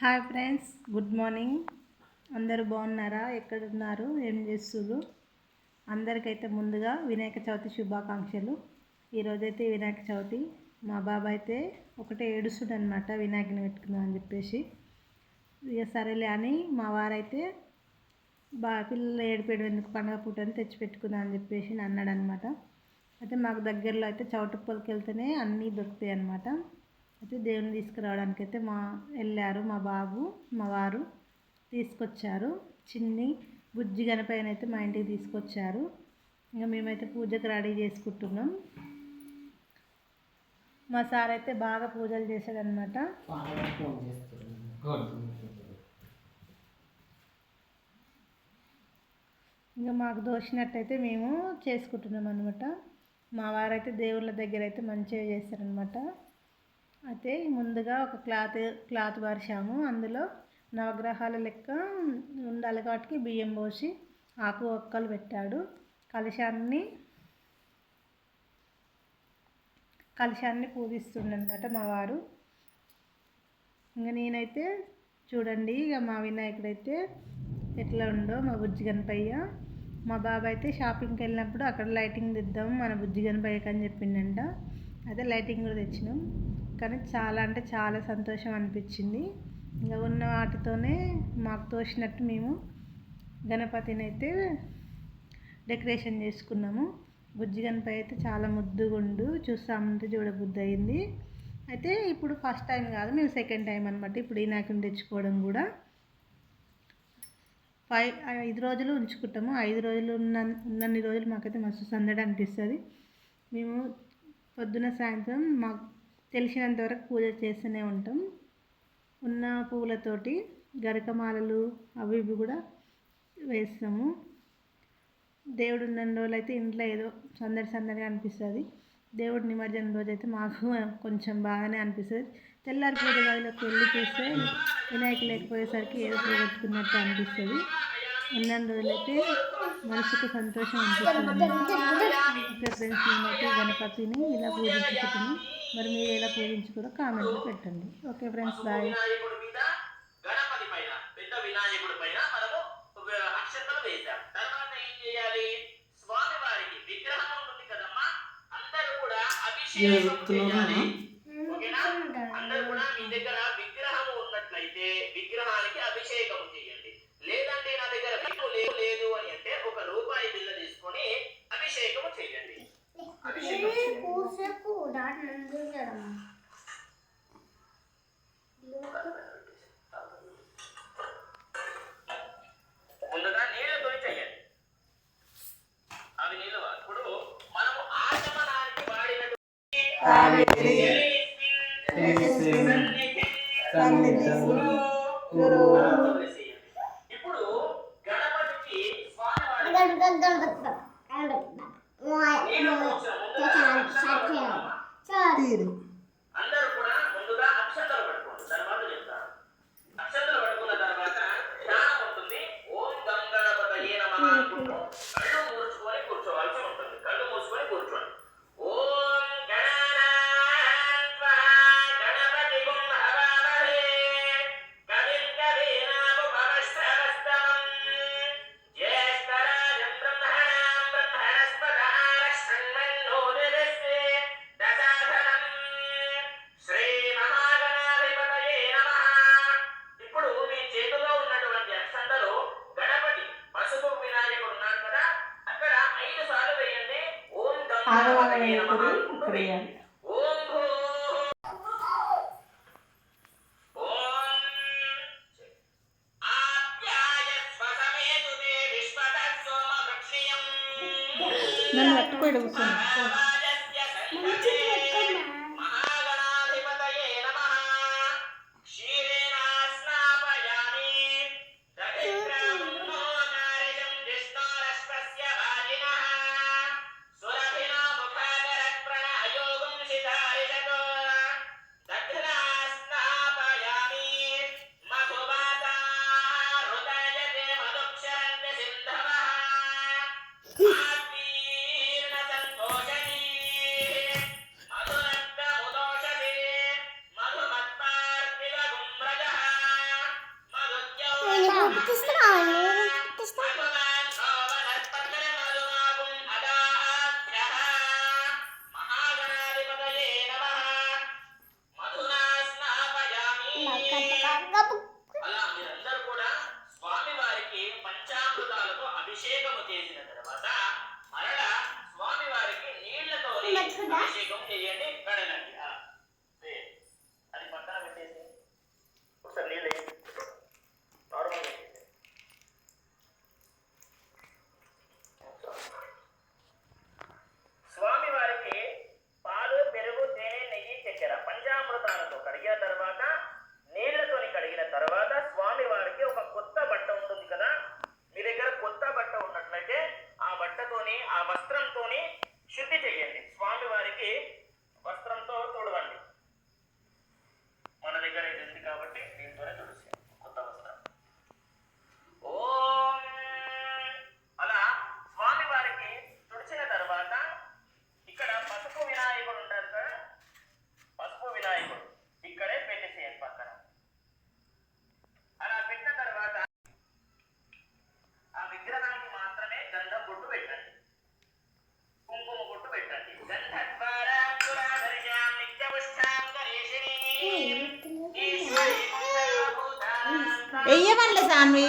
Hi friends good morning. అందరూ బాగున్నారా? ఎక్కడున్నారు? ఏం చేస్తున్నారు అందరికైతే ముందుగా వినాయక చవితి శుభాకాంక్షలు. ఈరోజైతే వినాయక చవితి. మా బాబా అయితే ఒకటే ఏడుస్తుడు అనమాట వినాయకుని పెట్టుకుందాం అని చెప్పేసి. ఇక సరేలే అని మా వారైతే బా పిల్లలు ఏడిపేయడం ఎందుకు? పండగ పూట అని తెచ్చి పెట్టుకుందాం అని చెప్పేసి అన్నాడు అనమాట అయితే మాకు దగ్గరలో అయితే చౌటుప్పలకి వెళ్తేనే అన్నీ దొరుకుతాయి అనమాట అయితే దేవుని తీసుకురావడానికి అయితే మా వెళ్ళారు మా బాబు మా వారు తీసుకొచ్చారు. చిన్ని బుజ్జి గణపైన అయితే మా ఇంటికి తీసుకొచ్చారు. ఇంకా మేమైతే పూజకు రెడీ చేసుకుంటున్నాం. మా సార్ అయితే బాగా పూజలు చేశాడనమాట ఇంకా మాకు దోచినట్టయితే మేము చేసుకుంటున్నాం అనమాట మా వారైతే దేవుళ్ళ దగ్గర అయితే మంచిగా చేస్తారనమాట అయితే ముందుగా ఒక క్లాత్ క్లాత్ పరిచాము అందులో నవగ్రహాల లెక్క ఉండాలి కాబట్టి బియ్యం పోసి ఆకు ఒక్కలు పెట్టాడు. కలశాన్ని కలశాన్ని పూజిస్తుండనమాట మా వారు. ఇంకా నేనైతే చూడండి ఇక మా వినాయకుడైతే ఎట్లా ఉండో మా బుజ్జి గణపయ్య. మా బాబాయ్ అయితే షాపింగ్కి వెళ్ళినప్పుడు అక్కడ లైటింగ్ తెద్దాం మన బుజ్జి గణపయ్యకి అని చెప్పిండంట. అయితే లైటింగ్ కూడా తెచ్చినాం. కానీ చాలా అంటే చాలా సంతోషం అనిపించింది. ఇంకా ఉన్న వాటితోనే మాకు తోచినట్టు మేము గణపతిని అయితే డెకరేషన్ చేసుకున్నాము. బుజ్జి గణపతి అయితే చాలా ముద్దుగుండు చూస్తామంటే చూడబుద్ధి అయింది అయితే ఇప్పుడు ఫస్ట్ టైం కాదు మేము సెకండ్ టైం అనమాట ఇప్పుడు ఈ నాకుని తెచ్చుకోవడం కూడా ఫైవ్ ఐదు రోజులు ఉంచుకుంటాము. ఐదు రోజులు ఉన్న ఉన్నన్ని రోజులు మాకైతే మస్తు సందడి అనిపిస్తుంది. మేము పొద్దున సాయంత్రం మాకు తెలిసినంత వరకు పూజ చేస్తూనే ఉంటాం. ఉన్న పువ్వులతోటి గరకమాలలు అవి ఇవి కూడా వేస్తాము. దేవుడు ఉన్న రోజులు అయితే ఇంట్లో ఏదో సందడి సందడిగా అనిపిస్తుంది. దేవుడు నిమజ్జనం రోజు అయితే మాకు కొంచెం బాగానే అనిపిస్తుంది. తెల్లారి పూజ గదిలోకి వెళ్ళి చూస్తే వినాయకుడు లేకపోయేసరికి ఏదో పోగొట్టుకున్నట్టు అనిపిస్తుంది. ఉన్న రోజులైతే మనసుకు సంతోషం అనిపిస్తుంది. ఓకే ఫ్రెండ్స్ మేమైతే గణపతిని ఇలా పూజించుకుంటున్నాం. మరి మీరు ఎలా పూజించుకోరో కామెంట్లో పెట్టండి. ఓకే ఫ్రెండ్స్ బాయ్ వినాయకుడి మీద గణపతి పైన పెద్ద వినాయకుడి పైన మనము అక్షంతలు వేశాం. తర్వాత ఏం చేయాలి? స్వామి వారికి విగ్రహం ఉంటుంది కదమ్మా అందరూ కూడా అభిషేకం చేయాలి. ఓకేనా? అందరూ కూడా మీ దగ్గర విగ్రహం ఉన్నట్లయితే విగ్రహానికి అభిషేకం చేయండి. లేదంటే నా దగ్గర విగ్రహం లేదు లేదు అని అంటే ఒక రూపాయి బిల్ల తీసుకొని అభిషేకం చేయండి. అభిషేకం ముందుగా నీళ్ళతో చేయండి అవి నీళ్ళు మనము ఆచమనానికి వాడినటువంటి ఇప్పుడు గణపతికి స్వామివారి అందరూ తే విశ్వతః సోమభక్షియం నన్ను పట్టుకోడు కూర్చొని जानवी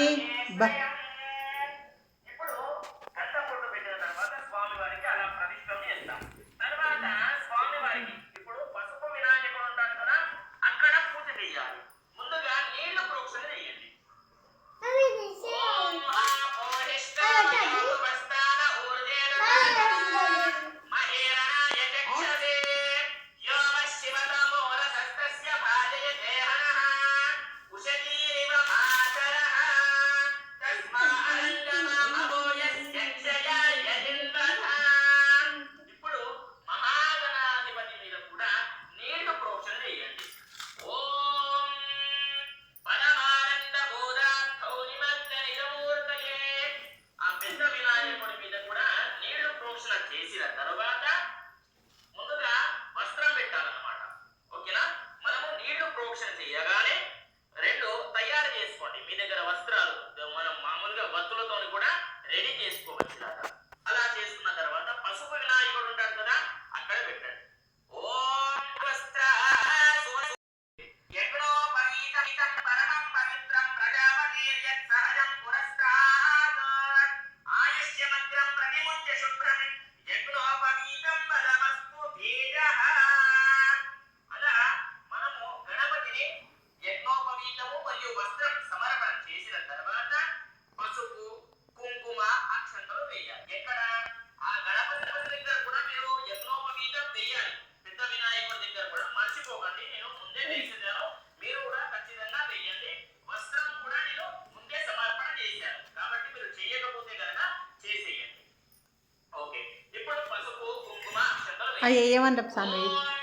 అవి వేయమని సాన్వి హరిద్రాపీత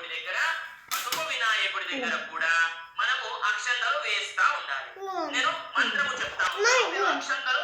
వినాయకుడి దగ్గర పసుపు వినాయకుడి దగ్గర కూడా మనము అక్షంతలు వేస్తా ఉండాలి. Hmm. నేను మంత్రము చెప్తాను. Hmm. అక్షంతలు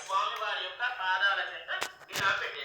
స్వామి వారి యొక్క పాదాల చెంత నేను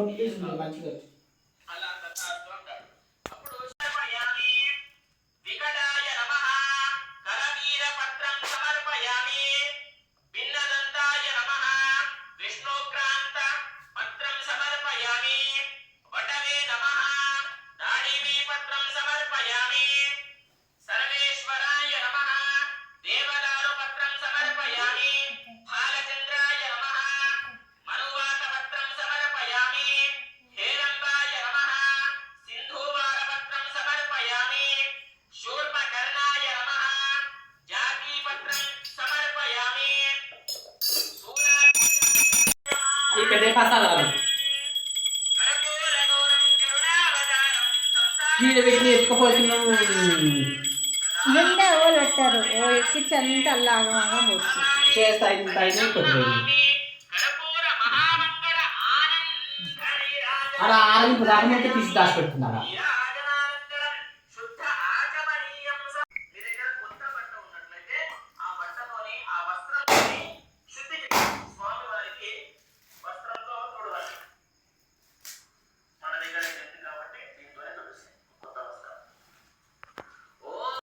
我们也是没办这个。ఇదే ప్రసాదాలు వీళ్ళు పెట్టి ఎత్తుకుపోతున్నాం నిండా ఓలు పెట్టారు ఓ అలా ఆరు రాకమంటే తీసి దాచిపెట్టుకున్నారా